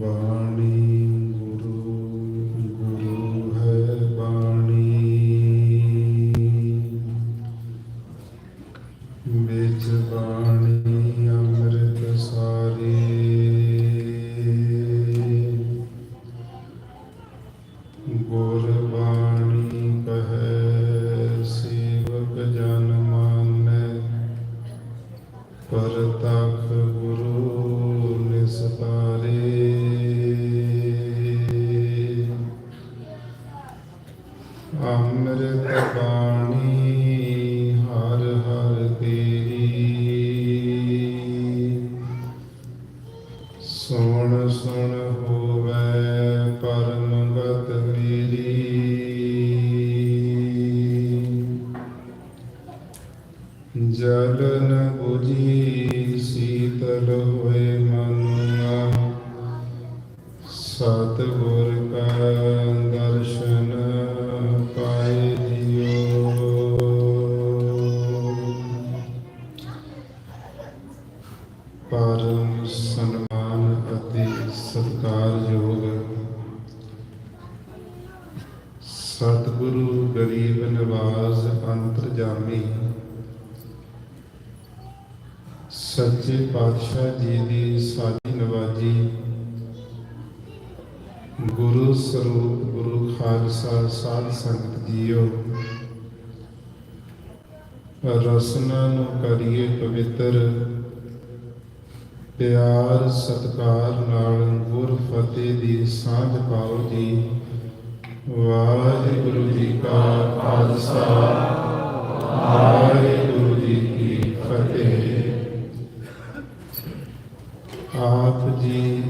ਬਾਣੀ ਬਾਣੀ, ਹਰ ਹਰ ਤੇਰੀ। ਸੁਣ ਸੁਣ ਹੋਵੇ ਪਰਮਗਤ ਮੇਰੀ। ਜਲਨ 부ਜੀ ਸੀਤਲ ਹੋਏ ਮਨ ਸਤਿਗੁਰ ਕਾ ਸਤਿਗੁਰੂ ਗਰੀਬ ਨਿਵਾਜ਼ ਅੰਤਰਜਾਮੀ ਸੱਚੇ ਪਾਤਸ਼ਾਹ ਜੀ ਦੀ ਸਾਜੀ ਨਵਾਜੀ। ਗੁਰੂ ਸਰੂਪ, ਗੁਰੂ ਖਾਲਸਾ, ਸਾਧ ਸੰਗਤ ਜੀਓ। ਰਸਨਾ ਨੂੰ ਕਰੀਏ ਪਵਿੱਤਰ। ਪਿਆਰ, ਸਤਕਾਰ ਨਾਲ ਗੁਰ ਫਤਿਹ ਦੀ ਸਾਂਝ ਪਾਓ ਜੀ। ਵਾਹਿਗੁਰੂ ਜੀ ਕਾ ਖਾਲਸਾ, ਵਾਹਿਗੁਰੂ ਜੀ ਕੀ ਫਤਿਹ। ਆਪ ਜੀ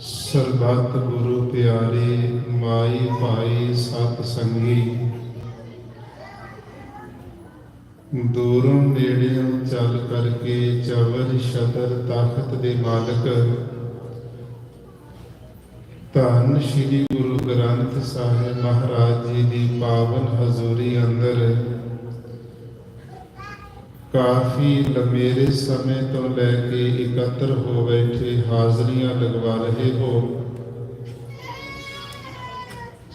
ਸਰਬੱਤ ਗੁਰੂ ਪਿਆਰੇ, ਮਾਈ ਭਾਈ ਸਤ ਸੰਗੀ। ਦੂਰੋਂ ਨੇੜਿਓਂ ਚੱਲ ਕਰਕੇ ਚਵਰ ਸ਼ਤਰ ਤਖਤ ਦੇ ਮਾਲਕ ਧੰਨ ਸ਼੍ਰੀ ਗੁਰੂ ਗ੍ਰੰਥ ਸਾਹਿਬ ਮਹਾਰਾਜ ਜੀ ਦੀ ਪਾਵਨ ਹਜ਼ੂਰੀ ਅੰਦਰ। ਕਾਫੀ ਲੰਮੇਰੇ ਸਮੇਂ ਤੋਂ ਲੈ ਕੇ ਇਕੱਤਰ ਹੋ ਬੈਠੇ ਹਾਜ਼ਰੀਆਂ ਲਗਵਾ ਰਹੇ ਹੋ।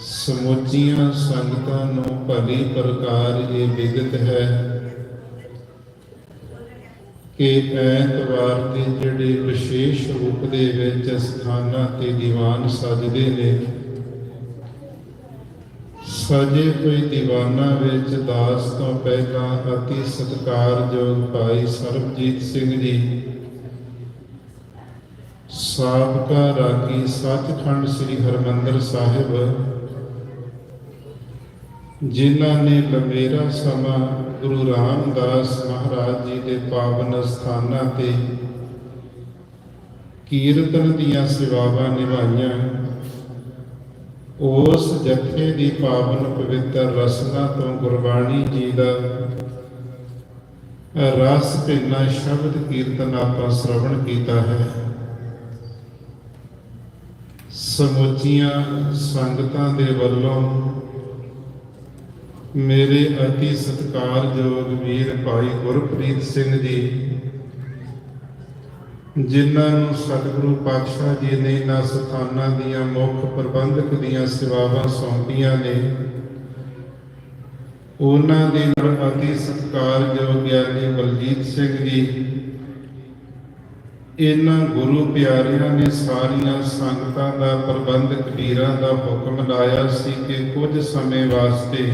ਸਮੁੱਚੀਆਂ ਸੰਗਤਾਂ ਨੂੰ ਭਲੀ ਪ੍ਰਕਾਰ ਇਹ ਵਿਗਤ ਹੈ। ਕਿ ਐਤਵਾਰ ਦੇ ਜਿਹੜੇ ਵਿਸ਼ੇਸ਼ ਰੂਪ ਦੇ ਵਿੱਚ ਸਥਾਨਾਂ ਤੇ ਦੀਵਾਨ ਸਜਦੇ ਨੇ, ਸਜੇ ਹੋਏ ਦੀਵਾਨਾਂ ਵਿੱਚ ਦਾਸ ਤੋਂ ਪਹਿਲਾਂ ਅਤੀ ਸਤਿਕਾਰਯੋਗ ਭਾਈ ਸਰਬਜੀਤ ਸਿੰਘ ਜੀ, ਸਾਬਕਾ ਰਾਗੀ ਸੱਚਖੰਡ ਸ੍ਰੀ ਹਰਮੰਦਰ ਸਾਹਿਬ ਜਿਨ੍ਹਾਂ ਨੇ ਲੰਮੇਰਾ ਸਮਾਂ ਗੁਰੂ ਰਾਮਦਾਸ ਮਹਾਰਾਜ ਜੀ ਦੇ ਪਾਵਨ ਸਥਾਨਾਂ ਤੇ ਕੀਰਤਨ ਦੀਆਂ ਸੇਵਾਵਾਂ ਨਿਭਾਈਆਂ, ਉਸ ਜਥੇ ਦੀ ਪਾਵਨ ਪਵਿੱਤਰ ਰਸਨਾ ਤੋਂ ਗੁਰਬਾਣੀ ਜੀ ਦਾ ਰਸ ਭਿੰਨਾ ਸ਼ਬਦ ਕੀਰਤਨ ਆਪਾਂ ਸ਼ਰਵਣ ਕੀਤਾ ਹੈ। ਸਮੁੱਚੀਆਂ ਸੰਗਤਾਂ ਦੇ ਵੱਲੋਂ ਮੇਰੇ ਅਤੀ ਸਤਿਕਾਰਯੋਗ ਵੀਰ ਭਾਈ ਗੁਰਪ੍ਰੀਤ ਸਿੰਘ ਜੀ, ਜਿਨ੍ਹਾਂ ਨੂੰ ਸਤਿਗੁਰੂ ਪਾਤਸ਼ਾਹ ਜੀ ਨੇ ਇਹਨਾਂ ਸਥਾਨਾਂ ਦੀਆਂ ਮੁੱਖ ਪ੍ਰਬੰਧਕ ਦੀਆਂ ਸੇਵਾਵਾਂ ਸੌਂਪੀਆਂ ਨੇ, ਉਹਨਾਂ ਦੇ ਨਾਲ ਅਤੀ ਸਤਿਕਾਰਯੋਗ ਗਿਆਨੀ ਬਲਜੀਤ ਸਿੰਘ ਜੀ, ਇਹਨਾਂ ਗੁਰੂ ਪਿਆਰਿਆਂ ਨੇ ਸਾਰੀਆਂ ਸੰਗਤਾਂ ਦਾ ਪ੍ਰਬੰਧਕ ਵੀਰਾਂ ਦਾ ਹੁਕਮ ਲਾਇਆ ਸੀ ਕਿ ਕੁਝ ਸਮੇਂ ਵਾਸਤੇ